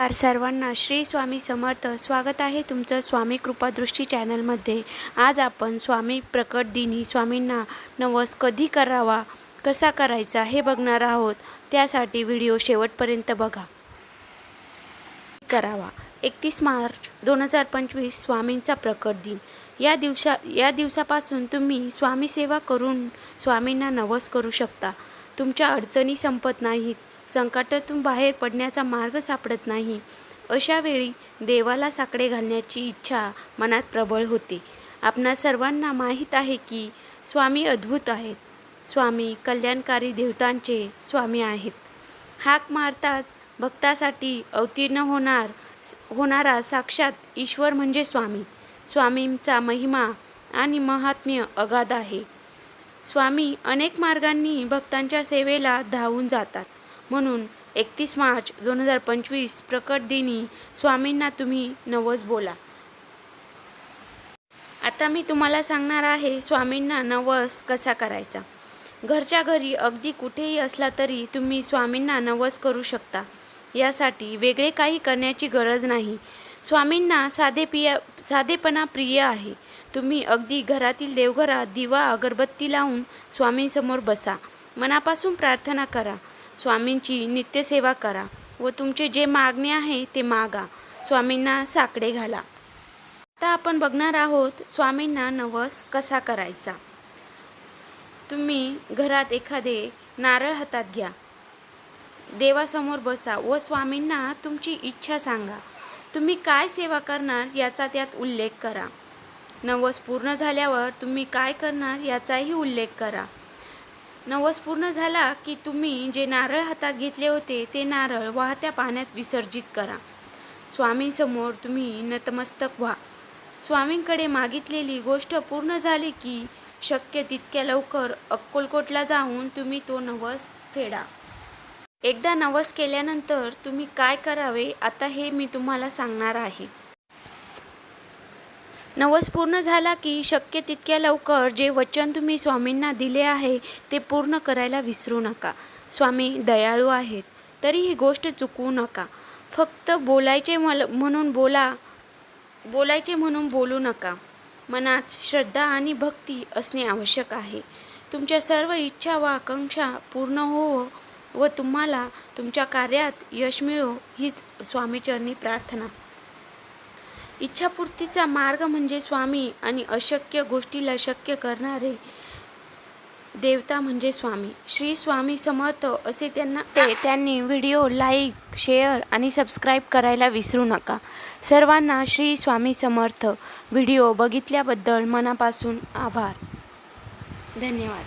नमस्कार सर्वांना श्री स्वामी समर्थ. स्वागत आहे तुमचं स्वामी कृपादृष्टी चॅनलमध्ये. आज आपण स्वामी प्रकट दिनी स्वामींना नवस कधी करावा कसा करायचा हे बघणार आहोत. त्यासाठी व्हिडिओ शेवटपर्यंत बघा. करावा. एकतीस मार्च दोन हजार पंचवीस स्वामींचा प्रकट दिन. या दिवसा या दिवसापासून तुम्ही स्वामी सेवा करून स्वामींना नवस करू शकता. तुमच्या अडचणी संपत नाहीत. संकटातून बाहेर पडण्याचा मार्ग सापडत नाही. अशा वेळी देवाला साकडे घालण्याची इच्छा मनात प्रबळ होते. आपणा सर्वांना माहीत आहे की स्वामी अद्भुत आहेत. स्वामी कल्याणकारी देवतांचे स्वामी आहेत. हाक मारताच भक्तासाठी अवतीर्ण होणार होणारा साक्षात ईश्वर म्हणजे स्वामी. स्वामींचा महिमा आणि महात्म्य अगाध आहे. स्वामी अनेक मार्गांनी भक्तांच्या सेवेला धावून जातात. म्हणून एकतीस मार्च दोन हजार पंचवीस प्रकट दिनी स्वामींना तुम्ही नवस बोला. आता मी तुम्हाला सांगणार आहे स्वामींना नवस कसा करायचा. घरच्या घरी अगदी कुठेही असला तरी तुम्ही स्वामींना नवस करू शकता. यासाठी वेगळे काही करण्याची गरज नाही. स्वामींना साधे पिया साधेपणा प्रिय आहे. तुम्ही अगदी घरातील देवघरात दिवा अगरबत्ती लावून स्वामींसमोर बसा. मनापासून प्रार्थना करा. स्वामींची नित्यसेवा करा व तुमचे जे मागणे आहे ते मागा. स्वामींना साकडे घाला. आता आपण बघणार आहोत स्वामींना नवस कसा करायचा? तुम्ही घरात एखादे नारळ हातात घ्या. देवासमोर बसा व स्वामींना तुमची इच्छा सांगा. तुम्ही काय सेवा करणार याचा त्यात उल्लेख करा. नवस पूर्ण झाल्यावर तुम्ही काय करणार याचाही उल्लेख करा. नवस पूर्ण झाला की तुम्ही जे नारळ हातात घेतले होते ते नारळ वाहत्या पाण्यात विसर्जित करा. स्वामींसमोर तुम्ही नतमस्तक व्हा. स्वामींकडे मागितलेली गोष्ट पूर्ण झाली की शक्य तितक्या लवकर अक्कलकोटला जाऊन तुम्ही तो नवस फेडा. एकदा नवस केल्यानंतर तुम्ही काय करावे आता हे मी तुम्हाला सांगणार आहे. नवस पूर्ण झाला की शक्य तितक्या लवकर जे वचन तुम्ही स्वामींना दिले आहे ते पूर्ण करायला विसरू नका. स्वामी दयाळू आहेत तरी ही गोष्ट चुकवू नका. फक्त बोलायचे मल म्हणून बोला बोलायचे म्हणून बोलू नका. मनात श्रद्धा आणि भक्ती असणे आवश्यक आहे. तुमच्या सर्व इच्छा व आकांक्षा पूर्ण हो व तुम्हाला तुमच्या कार्यात यश मिळो हीच स्वामीचरणी प्रार्थना. इच्छापूर्तीचा मार्ग म्हणजे स्वामी आणि अशक्य गोष्टीला शक्य करणारे देवता म्हणजे स्वामी. श्री स्वामी समर्थ असे त्यांना ते त्यांनी व्हिडिओ लाईक शेअर आणि सबस्क्राईब करायला विसरू नका. सर्वांना श्री स्वामी समर्थ व्हिडिओ बघितल्याबद्दल मनापासून आभार. धन्यवाद.